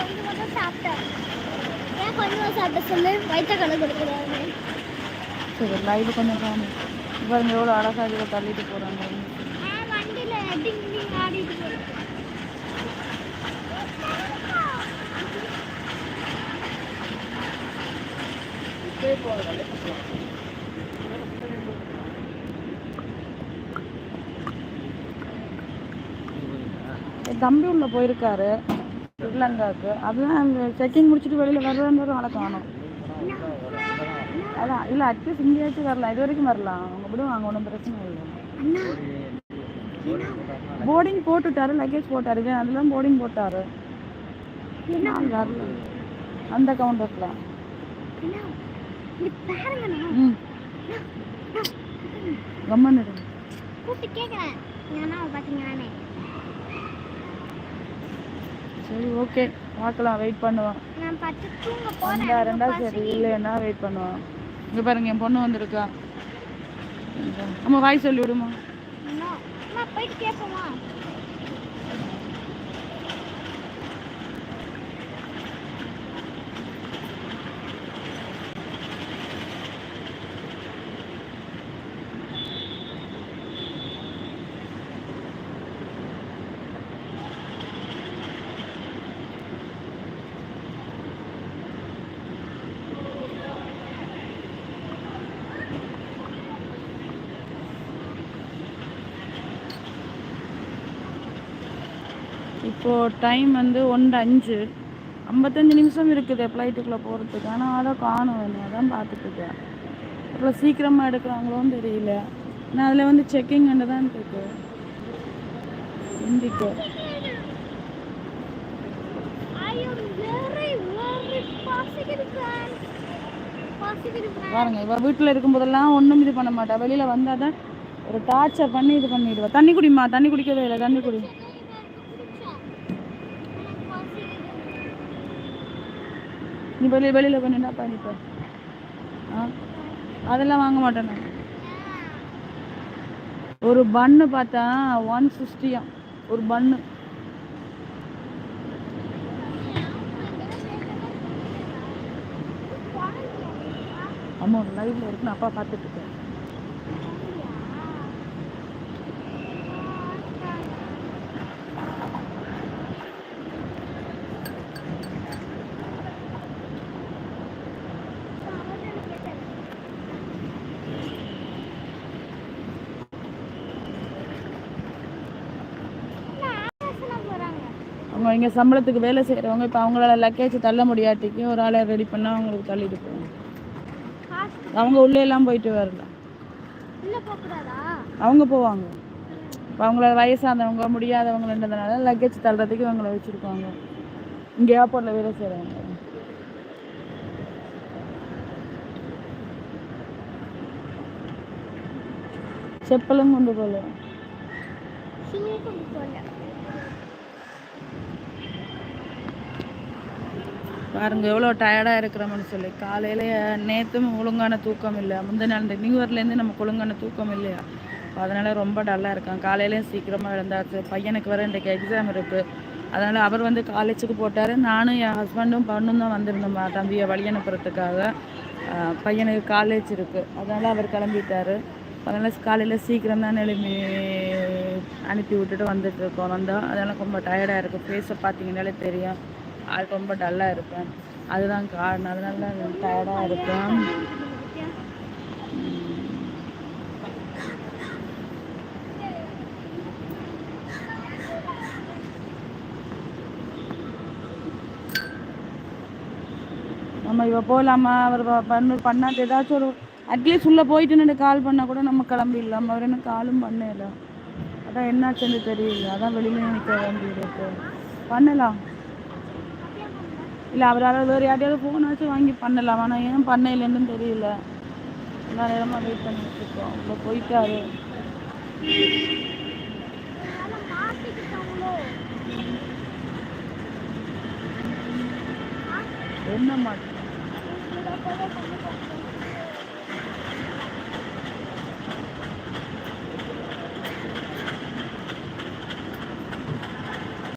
கொஞ்சமா தான் சாப்பிட்டேன். ஏன் கொஞ்சமா சாப்பிட்ட சொல்லு? வயிற்ற கடை கொடுக்குறாங்க. சரி லைவ் கொஞ்சம் காணும் பாருங்க எவ்வளோ அழகாக இதை தள்ளிட்டு போகிறாங்க வண்டியில டிங் டிங் ஆடிட்டு தம்பி உள்ள போயிருக்காரு. ஸ்ரீலங்காவுக்கு அதுதான் அந்த செக்கிங் முடிச்சுட்டு வெளியில் வர்றேன்னு ஆளை காணும். அதான் இல்லை அட்லீஸ்ட் இங்கேயாச்சும் வரலாம். இது வரைக்கும் வரலாம். அவங்க விடுவாங்க ஒன்றும் பிரச்சனை இல்லை. போர்டிங் போட்டுட்டாரு லக்கேஜ் போட்டாரு. இது அதெல்லாம் போர்டிங் போட்டாரு. நான் வரல. அந்த கவுண்டர்ல ம். கம்மன் இருங்க கூப்பிட்டு கேட்குறேன் ஏன்னா பார்த்தீங்களானே சரி ஓகே பார்க்கலாம் வெயிட் போறேன். ரெண்டா சரி இல்லைன்னா வெயிட் பண்ணுவோம். இங்கே பாருங்க என் பொண்ணு வந்திருக்கா. அம்மா வாய் சொல்லி விடுமா போயிட்டு கேட்போமா இப்போது டைம் வந்து ஒன்று அஞ்சு. ஐம்பத்தஞ்சு நிமிஷம் இருக்குது ஃப்ளைட்டுக்குள்ளே போகிறதுக்கு ஆனால் அதை காணும் என்ன. தான் பார்த்துட்டு இருக்கேன். அப்புறம் சீக்கிரமாக எடுக்கிறாங்களோன்னு தெரியல. ஆனால் அதில் வந்து செக்கிங் தான் இருக்கு. இண்டிகோ பாருங்க இவ வீட்டில் இருக்கும்போதெல்லாம் ஒன்றும் இது பண்ண மாட்டா. வெளியில் வந்தால் தான் ஒரு டார்ச்சர் பண்ணி இது பண்ணிடுவா. தண்ணி குடிமா தண்ணி குடிக்கவே இல்லை. தண்ணி குடி. நீ வெளியே வெளியில் போய் நின்னா பண்ணிப்ப ஆ? அதெல்லாம் வாங்க மாட்டேன் ஒரு பன்னு பார்த்தா ஒன் சிக்ஸ்டியா ஒரு பன்னு அம்மா லைவ்ல இருக்குன்னு அப்பா பார்த்துட்டு இருக்கேன் அவங்க இங்கே சம்பளத்துக்கு வேலை செய்கிறவங்க இப்போ அவங்களால லக்கேஜ் தள்ள முடியாட்டிக்கு ஒரு ஆளை ரெடி பண்ணால் அவங்களுக்கு தள்ளிட்டு போவாங்க அவங்க உள்ளே எல்லாம் போயிட்டு வரல. அவங்க போவாங்க. இப்போ அவங்கள வயசானவங்க முடியாதவங்கன்றதுனால லக்கேஜ் தள்ளுறதுக்கு இவங்களை வச்சுருக்காங்க. இங்கே ஏர்போர்ட்டில் வேலை செய்கிறவங்க செப்பலும் கொண்டு போகல. பாருங்க எவ்வளோ டயர்டாக இருக்கிறோம்னு சொல்லி. காலையில நேற்றும் ஒழுங்கான தூக்கம் இல்லை. முந்தின இந்த நியூ இயர்லேருந்து நமக்கு ஒழுங்கான தூக்கம் இல்லையா? அதனால் ரொம்ப டல்லாக இருக்கான். காலையிலேயும் சீக்கிரமாக எழுந்தாச்சு. பையனுக்கு வர இன்றைக்கு எக்ஸாம் இருக்குது அதனால் அவர் வந்து காலேஜுக்கு போட்டார். நானும் என் ஹஸ்பண்டும் பொண்ணும் தான் வந்திருந்தோம்மா தம்பியை வழி அனுப்புறதுக்காக. பையனுக்கு காலேஜ் இருக்குது அதனால் அவர் கிளம்பிட்டார். அதனால் காலையில் சீக்கிரம் தான் எழுப்பி அனுப்பி விட்டுட்டு வந்துட்டு இருக்கோம். வந்தோம் அதனால் ரொம்ப டயர்டாக இருக்குது ஃபேஸை பார்த்தீங்கன்னாலே தெரியும். அது ரொம்ப டல்லாக இருப்பேன் அதுதான் காரணம். அதனால தான் டயர்டாக இருப்பேன். நம்ம இவ போகலாமா அவர் பண்ணு பண்ணாது ஏதாச்சும் ஒரு அட்லீஸ்ட் உள்ளே போயிட்டு கால் பண்ணால் கூட நம்ம கிளம்பிடலாம் அவர் என்ன காலும் பண்ணல. அதான் என்னாச்சுன்னு தெரியல. அதான் வெளியில நிற்க வேண்டியிருக்கு பண்ணலாம். இல்லை அவரால் வேறு யார்ட்டையாவது வச்சு வாங்கி பண்ணலாம். ஆனால் ஏன் பண்ணலைன்னு தெரியல. எல்லா நேரமாக வெயிட் பண்ணிட்டு இருக்கோம். உள்ள போயிட்டாரு. என்ன மாட்டேன்